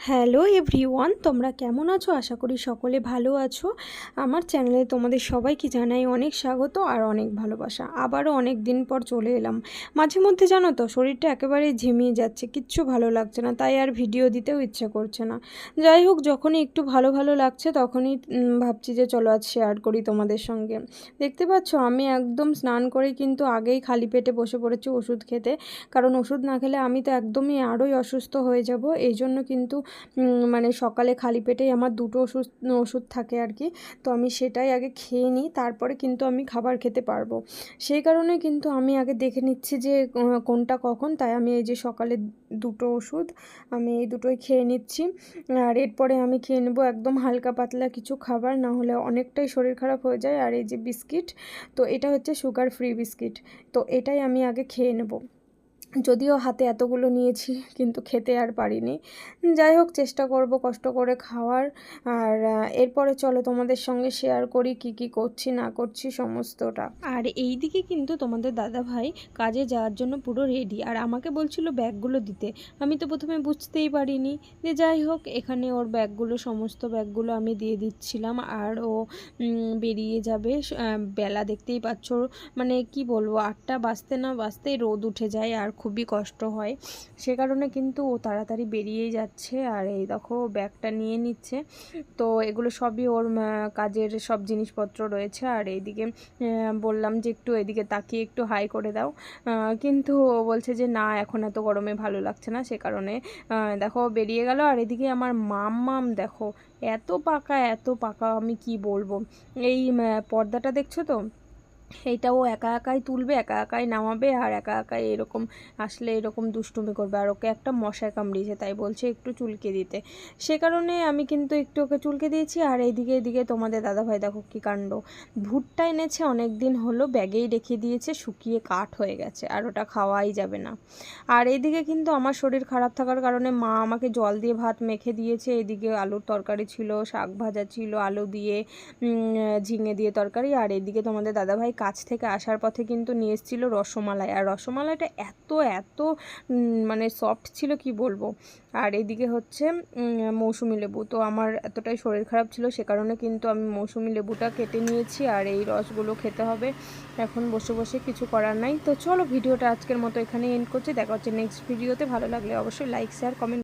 Hello everyone, তোমরা কেমন আছো? আশা করি সকলে ভালো আছো। আমার চ্যানেলে তোমাদের সবাইকে জানাই অনেক স্বাগত আর অনেক ভালোবাসা। আবারও অনেক দিন পর চলে এলাম। মাঝে মধ্যে জানো তো, শরীরটা একেবারে ঝিমিয়ে যাচ্ছে, কিচ্ছু ভালো লাগছে না, তাই আর ভিডিও দিতেও ইচ্ছে করছে না। যাই হোক, যখনই একটু ভালো ভালো লাগছে তখনই ভাবছি যে চলো আজ শেয়ার করি তোমাদের সঙ্গে। দেখতে পাচ্ছ, আমি একদম স্নান করে কিন্তু আগেই খালি পেটে বসে পড়েছি ওষুধ খেতে। কারণ ওষুধ না খেলে আমি তো একদমই আরোই অসুস্থ হয়ে যাব। এই জন্য কিন্তু মানে সকালে খালি পেটেই আমার দুটো ওষুধ ওষুধ থাকে আর কি। তো আমি সেটাই আগে খেয়ে নিই, তারপরে কিন্তু আমি খাবার খেতে পারব। সেই কারণে কিন্তু আমি আগে দেখে নিচ্ছি যে কোনটা কখন। তাই আমি এই যে সকালে দুটো ওষুধ, আমি এই দুটোই খেয়ে নিচ্ছি। আর এরপরে আমি খেয়ে নেব একদম হালকা পাতলা কিছু খাবার, না হলে অনেকটাই শরীর খারাপ হয়ে যায়। আর এই যে বিস্কিট, তো এটা হচ্ছে সুগার ফ্রি বিস্কিট। তো এটাই আমি আগে খেয়ে নেব। যদিও হাতে এতগুলো নিয়েছি, কিন্তু খেতে আর পারিনি। যাই হোক, চেষ্টা করব কষ্ট করে খাওয়ার। আর এরপরে চলো তোমাদের সঙ্গে শেয়ার করি কি কি করছি, না করছি সমস্তটা। আর এই দিকে কিন্তু তোমাদের দাদা ভাই কাজে যাওয়ার জন্য পুরো রেডি আর আমাকে বলছিল ব্যাগগুলো দিতে। আমি তো প্রথমে বুঝতেই পারিনি। যে যাই হোক, এখানে ওর ব্যাগগুলো, সমস্ত ব্যাগগুলো আমি দিয়ে দিচ্ছিলাম। আর ও বেরিয়ে যাবে। বেলা দেখতেই পাচ্ছ। মানে কি বলব, আটটা বাজতে না বাজতেই রোদ উঠে যায়। আর খুবই কষ্ট হয়। সে কারণে কিন্তু ও তাড়াতাড়ি বেরিয়েই যাচ্ছে আর এই দেখো ব্যাগটা নিয়ে নিচ্ছে। তো এগুলো সবই ওর কাজের সব জিনিসপত্র রয়েছে আর এইদিকে বললাম যে একটু এদিকে তাকিয়ে একটু হাই করে দাও। কিন্তু ও বলছে যে না, এখন এত গরমে ভালো লাগছে না, সে কারণে দেখো বেরিয়ে গেল আর এদিকে আমার মাম মাম দেখো, এত পাকা এত পাকা আমি কি বলব? এই পর্দাটা দেখছ তো? এইটা ও একা একাই তুলবে, একা একাই নামাবে আর একা একাই এরকম আসলে এরকম দুষ্টুমি করবে। আর ওকে একটা মশায় কামড়িয়েছে তাই বলছে একটু চুলকে দিতে। সে কারণে আমি কিন্তু একটু ওকে চুলকে দিয়েছি আর এইদিকে এদিকে তোমাদের দাদাভাই দেখো কী কাণ্ড। ভুট্টা এনেছে অনেক দিন হলো ব্যাগেই রেখে দিয়েছে, শুকিয়ে কাঠ হয়ে গেছে আর ওটা খাওয়াই যাবে না। আর এইদিকে কিন্তু আমার শরীর খারাপ থাকার কারণে মা আমাকে জল দিয়ে ভাত মেখে দিয়েছে। এদিকে আলুর তরকারি ছিল, শাক ভাজা ছিল, আলু দিয়ে ঝিঙে দিয়ে তরকারি। আর এদিকে তোমাদের দাদাভাই কাছ থেকে আসার পথে কিন্তু নিয়ে এসেছিল রসমালাই। আর রসমালাইটা এত এত মানে সফট ছিল, কি বলব? আর এদিকে হচ্ছে মৌসুমি লেবু। তো আমার এতটাই শরীর খারাপ ছিল, সে কারণে কিন্তু আমি মৌসুমি লেবুটা কেটে নিয়েছি আর এই রসগুলো খেতে হবে। এখন বসে বসে কিছু করার নাই। তো চলো, ভিডিওটা আজকের মতো এখানে এন্ড করছি। দেখা হচ্ছে নেক্সট ভিডিওতে ভালো লাগলে অবশ্যই লাইক শেয়ার কমেন্ট